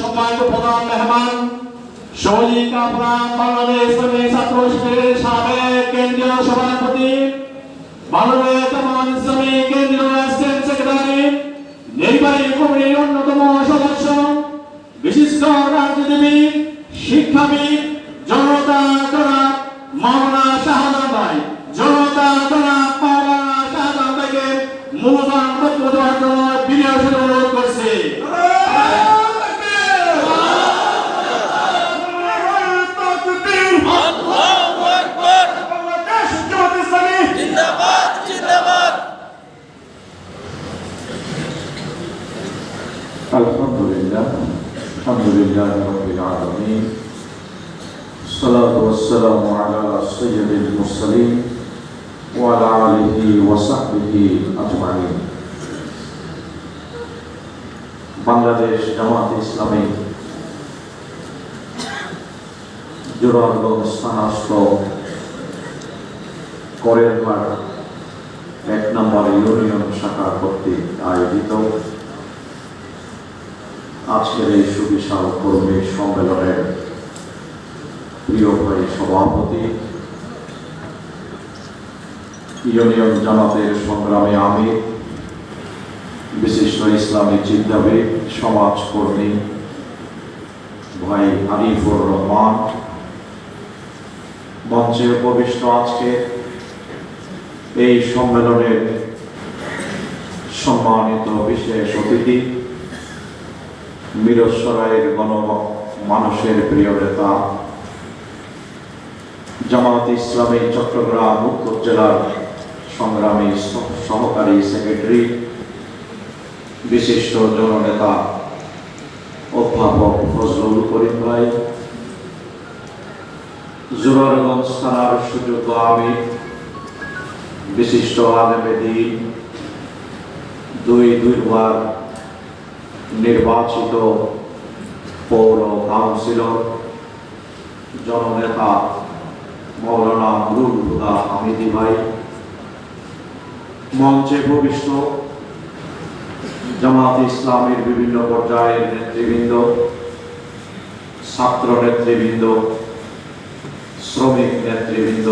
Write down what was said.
সম্মানিত প্রধান মেহমান শহীদ কাপড়াম বাংলাদেশ ছাত্র শিবিরের সাবেক কেন্দ্রীয় সভাপতি বিশিষ্ট রাজনীতিবিদ, শিক্ষাবিদ, জনতা الحمد لله الحمد لله رب العالمين الصلاة والسلام على سيد المرسلين وعلى آله وصحبه أجمعين বাংলাদেশ জামাত ইসলামী জোরারগঞ্জ স্থানাস্ত করের ঘাট এক নম্বর ইউনিয়ন শাখা কর্তৃক আয়োজিত আজকের এই সুবিশাল কর্মী সম্মেলনের প্রিয় ভাই সভাপতি, ইউনিয়ন জামাতের সংগ্রামে আমি, বিশিষ্ট ইসলামী চিন্তাবিদ, সমাজকর্মী ভাই আরিফুর রহমান। মঞ্চে উপবিষ্ট আজকে এই সম্মেলনের সম্মানিত বিশেষ অতিথি মিরসরাইয়ের গণ মানুষের প্রিয় নেতা। জামাত ইসলামী চট্টগ্রাম উত্তর জেলার সংগ্রামী সহ- সহকারী সেক্রেটারি, বিশিষ্ট জননেতা অধ্যাপক ফজলুল করিম ভাই। জোরারগঞ্জ থানার সুযোগ্য আমি, বিশিষ্ট আলেমে দিন, দুই দুইবার নির্বাচিত পৌর কাউন্সিলর, জননেতা মৌলানা নুরুল হুদা হামিদি ভাই, মঞ্চে ভবিষ্য জামাত ইসলামের বিভিন্ন পর্যায়ের নেতৃবৃন্দ, ছাত্র নেতৃবৃন্দ, শ্রমিক নেতৃবৃন্দ